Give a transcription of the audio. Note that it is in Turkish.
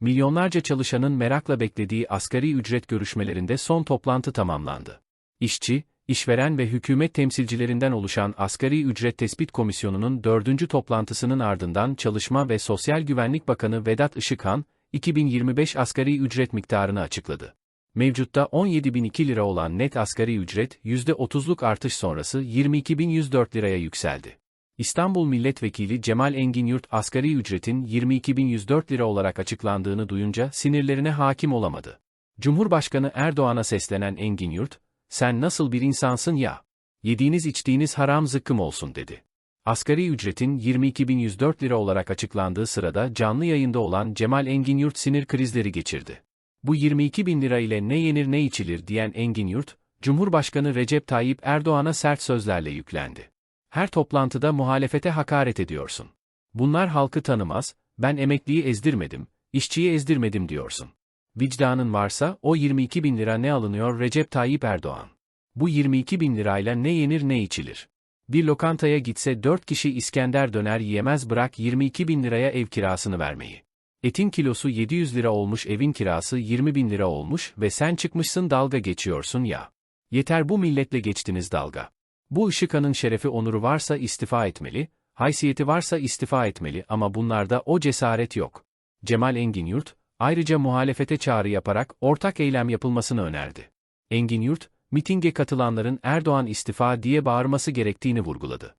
Milyonlarca çalışanın merakla beklediği asgari ücret görüşmelerinde son toplantı tamamlandı. İşçi, işveren ve hükümet temsilcilerinden oluşan Asgari Ücret Tespit Komisyonu'nun dördüncü toplantısının ardından Çalışma ve Sosyal Güvenlik Bakanı Vedat Işıkhan, 2025 asgari ücret miktarını açıkladı. Mevcutta 17.002 lira olan net asgari ücret, %30'luk artış sonrası 22.104 liraya yükseldi. İstanbul Milletvekili Cemal Enginyurt asgari ücretin 22.104 lira olarak açıklandığını duyunca sinirlerine hakim olamadı. Cumhurbaşkanı Erdoğan'a seslenen Enginyurt, sen nasıl bir insansın ya? Yediğiniz içtiğiniz haram zıkkım olsun dedi. Asgari ücretin 22.104 lira olarak açıklandığı sırada canlı yayında olan Cemal Enginyurt sinir krizleri geçirdi. Bu 22 bin lira ile ne yenir ne içilir diyen Enginyurt, Cumhurbaşkanı Recep Tayyip Erdoğan'a sert sözlerle yüklendi. Her toplantıda muhalefete hakaret ediyorsun. Bunlar halkı tanımaz, ben emekliyi ezdirmedim, işçiyi ezdirmedim diyorsun. Vicdanın varsa o 22 bin lira ne alınıyor Recep Tayyip Erdoğan? Bu 22 bin lirayla ne yenir ne içilir? Bir lokantaya gitse 4 kişi İskender döner yiyemez bırak 22 bin liraya ev kirasını vermeyi. Etin kilosu 700 lira olmuş evin kirası 20 bin lira olmuş ve sen çıkmışsın dalga geçiyorsun ya. Yeter bu milletle geçtiniz dalga. Bu Işıkhan'ın şerefi onuru varsa istifa etmeli, haysiyeti varsa istifa etmeli ama bunlarda o cesaret yok. Cemal Enginyurt, ayrıca muhalefete çağrı yaparak ortak eylem yapılmasını önerdi. Enginyurt, mitinge katılanların Erdoğan istifa diye bağırması gerektiğini vurguladı.